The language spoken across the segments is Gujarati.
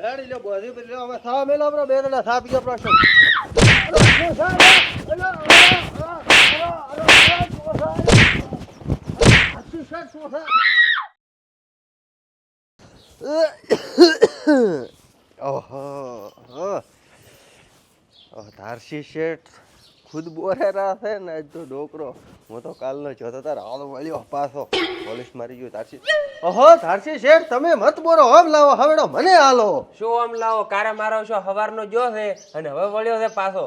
રેડી લ્યો બધી બધી લ્યો હવે સા મેલો આપણો બે ઓહ, ધારસી શેઠ. ખુદ બોરેરા છે ને તો ડોકરો. હું તો કાલનો જોતો તાર હાલ મળ્યો પાછો. પોલીસ મારી ગયો તારસી ઓહો તારસી શેઠ તમે મત બોરો હમ લાવો હવેડો મને હાલો શું આમ લાવો? કારા મારો છો હવારનો જો છે અને હવે વળ્યો છે પાછો.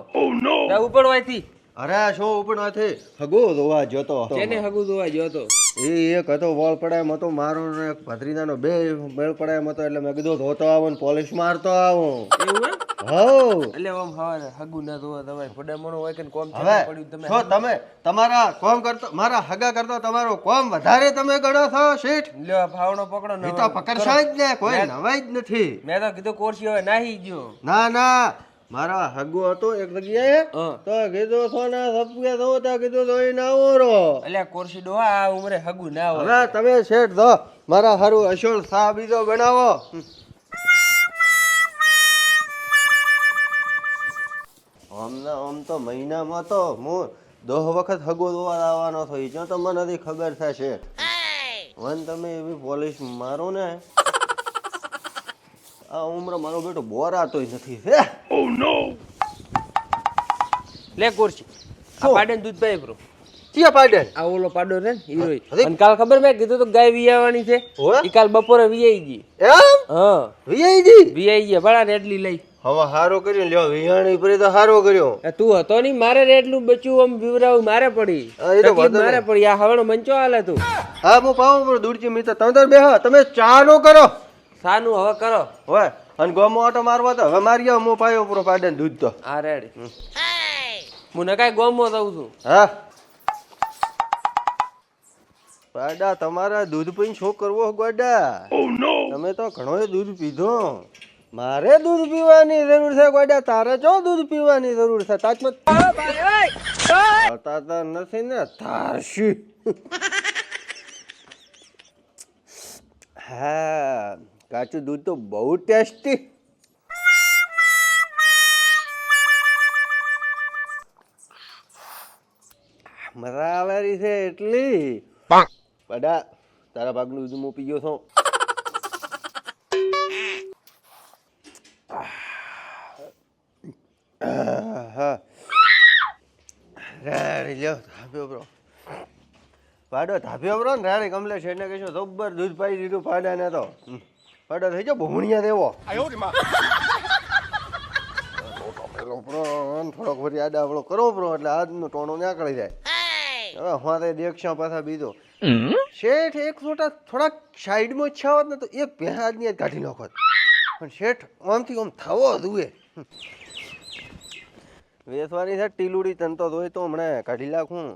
જા ઉપર ઉપડવાથી અરે શું ઉપર નથી હગો જોવા જોતો હતો. જેને હગુ જોવા જોતો. એ એક હતો વોળ પડાય મતો મારો ને એક ભત્રીજાનો બે મેળ પડાય મતો એટલે મેં કીધું ધોતો આવો ને પોલીસ મારતો આવો. એવું એટલે આમ હવારે હગુ ના જોવા તમારે ફડામણો હોય કે કોમ પડ્યું તમે છો તમે તમારા કોમ કરતો મારા હગા કરતો તમારો કોમ વધારે તમે ગણો છો શેઠ? લ્યો ભાવનો પકડો ને તો પકડશાય જ ને કોઈ નવાઈ જ નથી. મેં તો કીધું કોર્સી હવે નાહી ગયો. ના ના મારા હગુ હતો એક જગ્યાએ તો કીધું સોના સપકે તો તો કીધું તો ના આવો રો એટલે કોર્સી ડો આ ઉમરે હગુ ના હોય. હવે તમે શેઠ દો મારા હારું અશોલ સાહ બીજો બનાવો. આમના આમ તો મહિનામાં તો હું દોહ વખત હગો દોવા આવવાનો થઈ જો તો મને નથી ખબર થશે. વન તમે એવી પોલીસ મારો ને. આ ઉમર મારો બેટો બોરાતોય નથી. હે? ઓ નો લે પાડે દૂધ દૂધભાઈ બ્રો ક્યાં પાડન આ ઓલો પાડો રે ને હીરો અને કાલ ખબર મેં કીધું તો ગાય વિયાવાની છે? ઈ કાલ બપોરે વિયાઈ ગઈ. એમ? હા. ગઈ? વિયાઈ ગયા બળા રેડલી લઈ. હવે હારો કર્યો લ્યો વિહાણી પરી તો હારો કર્યો. તું હતો નહીં મારે રેડલું બચ્યું આમ બીવરાવું મારે પડી. મારે આ મંચો હાલે તું. હા હું પાઉં પણ દૂરજી મિત્ર તમે તો બેહો તમે ચા નો કરો. સાનું હવે કરો. હોય અને ગોમો ઓટો મારવા તો હવે મારી આવો હું પાયો પૂરો પાડે ને દૂધ તો. આ રેડ. હું નકાઈ ગોમો દઉં છું. હા. પાડા તમારા દૂધ પીને શું કરવો ગોડા? તમે તો ઘણો દૂધ પીધો. મારે દૂધ પીવાની જરૂર છે ગોડા તારે જો દૂધ પીવાની જરૂર છે? તાજમાં આવતા નથી ને તારશી હા કાચું દૂધ તો બહુ ટેસ્ટી. મજા આવેલી છે એટલી. બડા તારા ભાગનું દૂધ હું પી ગયો છું. રેડી લ્યો ધાબ્યો બ્રો પાડો ધાબ્યો બ્રો ને રાણી કમલેશ એને કહેશો જબ્બર દૂધ પાઈ દીધું પાડા ને તો પાડો થઈ ગયો ભૂમણિયા દેવો. થોડોક ફરી આડાવડો કરો બ્રો એટલે આજનું ટોણો નીકળી જાય. હવે હું તે દેખશો પાછા બીજો. શેઠ એક ફોટા થોડાક સાઈડમાં ઈચ્છા હોત ને તો એક પહેરાજની જ કાઢી નાખોત. પણ શેઠ આમથી આમ થવો જુએ વેસવાની છે ટીલુડી તન તો જોઈ તો હમણાં કાઢી નાખું.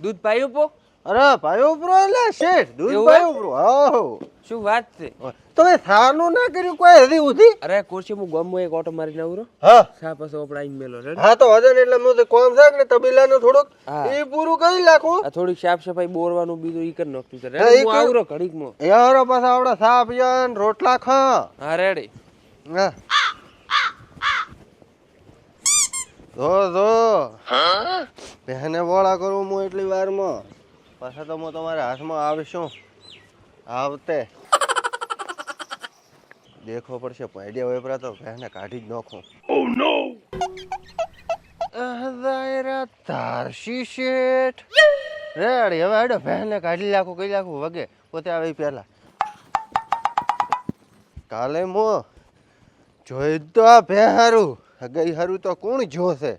દૂધ પાયું પો? અરે પાયો ઉપરો એટલે શેઠ દૂધ પાયો ઉપરો આવો શું વાત છે? તમે સારનું ના કર્યું કોઈ હજી ઉધી અરે કુર્સી હું ગોમમાં એક ઓટો મારી નાવું હા. સા પછી આપણે આઈ મેલો હા તો વજન એટલે હું તો કોમ સાક ને તબીલાનું થોડુંક એ પૂરું કરી લાખો આ થોડીક સાફ સફાઈ બોરવાનું બીજું ઈ કર નાખતું છે. હું હું કર- આવરો ઘડીકમાં. યારો પાછા આવડા સાપ યાન રોટલા ખા. હા રેડી. હા. જો જો. બેહને બોળા કરું હું એટલી વારમાં. પાછા તો હું તમારા હાથમાં આવશું આવતે. દેખવો પડશે પૈડિયા વેપરા તો ભેને કાઢી જ નાખું. અહદાયરા તારશી શેઠ. રેડ હવે આડો ભેને કાઢી લાખો કઈ લાખો વગે. પોતે આવે પહેલા. કાલે મો જોઈ તો આ ભેહારું. હગઈ હારું તો કોણ જોશે?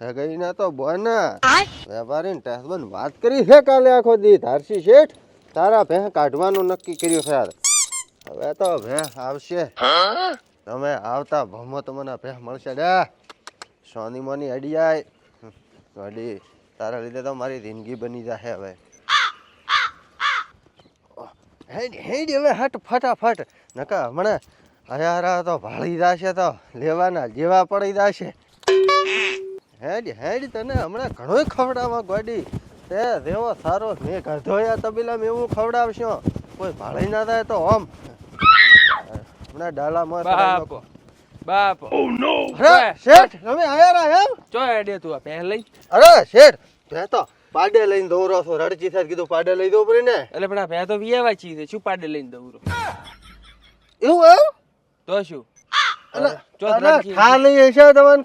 હગઈ ના તો બના. વેપારી ને ટેસબન વાત કરી છે કાલે આખો દી ધારસી શેઠ? તારા ભે કાઢવાનું નક્કી કર્યું છે હવે તો ભે આવશે. તમે આવતા ભમો તમને ભે મળશે ડે સોની મોની અડી જાય અડી. તારા લીધે તો મારી જિંદગી બની જશે હવે. હેડ હેડ હવે હટ, ફટાફટ. નકા હમણાં હયારા તો ભાળી જાશે તો લેવાના જેવા પડી જાશે. હેડ હેડ તને હમણાં ઘણો ખવડાવવા ગોડી. તે જેવો સારો મેં ગધો યા તબેલામાં એવું ખવડાવશો કોઈ ભાળી ના થાય તો આમ. હમણાં ડાલામાં બાપો બાપો. અરે શેઠ તમે આયા રહ્યા એમ? ચો એડે તું આ પહે લઈ? અરે શેઠ તે તો પાડે લઈને દોરો છો. રડચી થાય કીધું પાડે લઈ દો પડી ને એટલે પણ આ ભે તો વિયાવા ચી છે શું પાડે લઈને દોરો? એવું એમ? તો શું?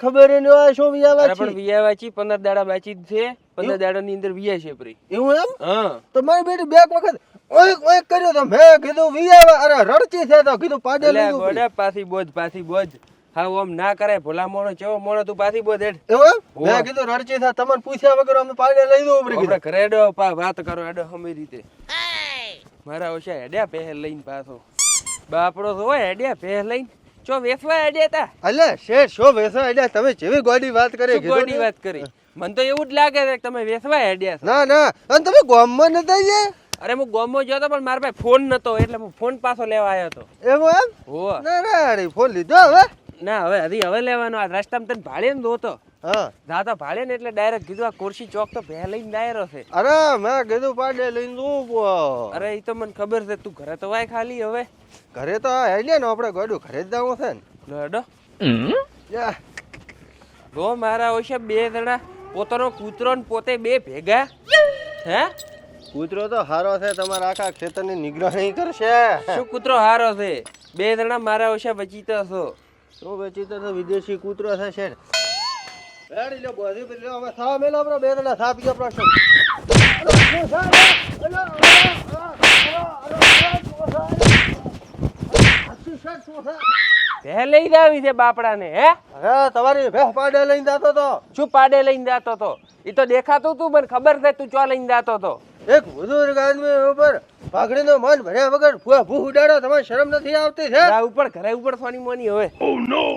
ખબર ય ન હોય શું વિયાવા અરે પણ વિયાવા ચી પંદર દાડા બાચી જ છે. પંદર દાડા ની અંદર વિયા છે પરી એવું એમ? હા. તો મારી બેટી બે વખત ઓઈક ઓઈક કર્યો તો મેં કીધું વિયાવા અરે રડચી છે તો કીધું પાડે પડી. ગોડા પાછી બોજ પાછી બોજ હા ઓમ ના કરે ભોલા મોણો ચેવો મોણો તું પાછી બોજ હેડ. એવું મેં કીધું રડચી થાય તમને પૂછ્યા વગર અમે પાડે લઈ દો પડી કીધું. ઘરે હેડો પા વાત કરો હેડો અમે રીતે. મારા ઓછા હેડ્યા પહેલ લઈને પાછો. બાપડો તો હોય હેડ્યા પહેલ લઈને. ચો વેસવા હેડ્યા તા? અલે શેઠ શો વેસવા હેડ્યા? તમે જેવી ગોડી વાત કરી ગોડી વાત કરી? મને તો એવું જ લાગે છે કે તમે વેસવા હેડ્યા છો. ના ના. અને તમે ગામમાં નતા જે અરે હું ગોમો ગયો હતો પણ મારા પાસે ફોન નતો એટલે હું ફોન પાછો લેવા આવ્યો હતો. એવું એમ? હો. ના ના અરે ફોન લીધો હવે? ના હવે હજી હવે લેવાનો. આ રસ્તામાં તને ભાડે ને દોતો હા. જાતો ભાડે ને એટલે ડાયરેક્ટ કીધું આ ખુરશી ચોક તો ભે લઈને ડાયરો છે. અરે મેં કીધું પાડે લઈને દઉં પો. અરે એ તો મને ખબર છે તું ઘરે તો વાય ખાલી હવે. ઘરે તો આ હેડ્યા ને આપણે ગોડું ઘરે જ જવું છે ને. લડો યા. જો મારા ઓછા બે જણા. પોતાનો કૂતરો ને પોતે બે ભેગા? હે? કૂતરો તો હારો છે તમારા આખા ખેતરની નિગરાણી કરશે. શું કૂતરો હારો છે? બે જણા મારા ઓછા બચીતા છો. શું બચીતો તો વિદેશી કૂતરો છે શેઠ હેડી લો બોધી પર લ્યો હવે સાવ મેલો આપણો બે જણા સાપ ગયો શું? ભે લઈ જાવી છે બાપડાને હે? અરે તમારી ભેહ પાડે લઈને જાતો તો. શું પાડે લઈને જાતો તો? એ તો દેખાતું તું મને ખબર છે તું ચો લઈને જાતો તો. એક બુઝુર્ગ આદમી ઉપર પાઘડીનો મન ભર્યા વગર ભૂ ભૂ ઉડાડો તમારે શરમ નથી આવતી છે જા ઉપર ઘરે ઉપર સોની મોની હવે.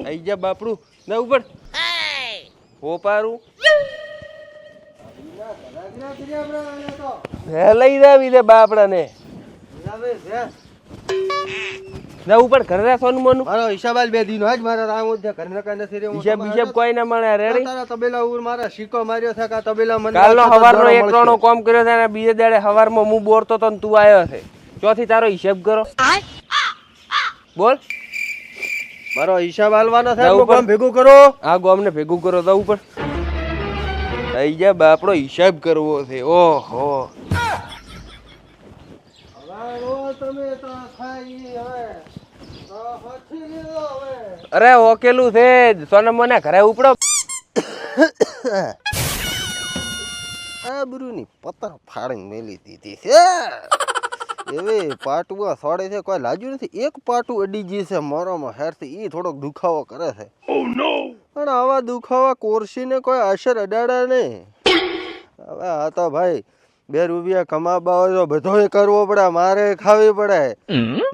આઈ જા બાપડું. ના ઉપર પોપારું ભે લઈ જાવી છે બાપડાને. ના ઉપર ઘરે સોનું મોનું? મારો હિસાબાલ બે દિન જ મારા રામ જ ઘર નકા નથી રે હિસાબ હિસાબ કોઈ ના મળે રેડી? તારા તબેલા ઉર મારા શીકો માર્યો છે કા તબેલા મને કાલનો હવારનો એક ત્રણો કોમ કર્યો છે અને બીજે દાડે હવારમાં હું બોરતો તો તું આવ્યો છે. ચોથી તારો હિસાબ કરો. બોલ. મારો હિસાબ હાલવાનો છે ના, કામ ભેગું કરો. આ ગોમને ભેગું કરો તો ઉપર. થઈ જા બાપડો હિસાબ કરવો છે. ઓહો હવે તમે તો ખાઈ હવે તો હથી લીધો હવે અરે ઓકેલું છે જ. સોનમ મને ઘરે ઉપડો. આબરૂની પતર ફાડીને મેલી દીધી છે. એવી પાટું સોડે છે કોઈ લાજુ નથી? એક પાટું અડી ગઈ છે મારામાં હેરથી. એ થોડોક દુખાવો કરે છે. પણ આવા દુખાવા કોરસીને કોઈ અસર અડાડા નહીં. હવે આ તો ભાઈ બે રૂપિયા કમાવા હોય તો બધો કરવો પડે મારે ખાવી પડે.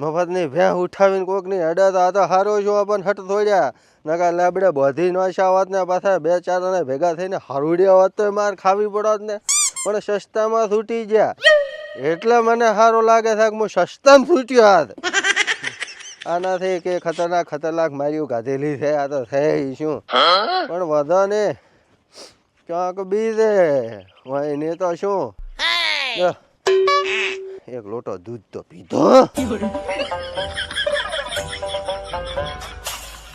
મફતની ભેં ઉઠાવીને અડે તો આ તો હારો જો પણ હટ થોડ્યા. નકા લાબડે બધી નોશા હોત ને પાછા બે ચાર ને ભેગા થઈને હરુડ્યા હોત તો માર ખાવી પડત ને. પણ સસ્તામાં છૂટી ગયા. એટલે મને સારું લાગે છે કે હું સસ્તામાં છૂટ્યો હાથ. આનાથી કે ખતરનાક ખતરનાક માર્યું ગાધેલી છે આ તો થઈ શું? પણ વધો ને ક્યાંક બીજે. હોય ને તો શું? એક લોટો દૂધ તો પીધો.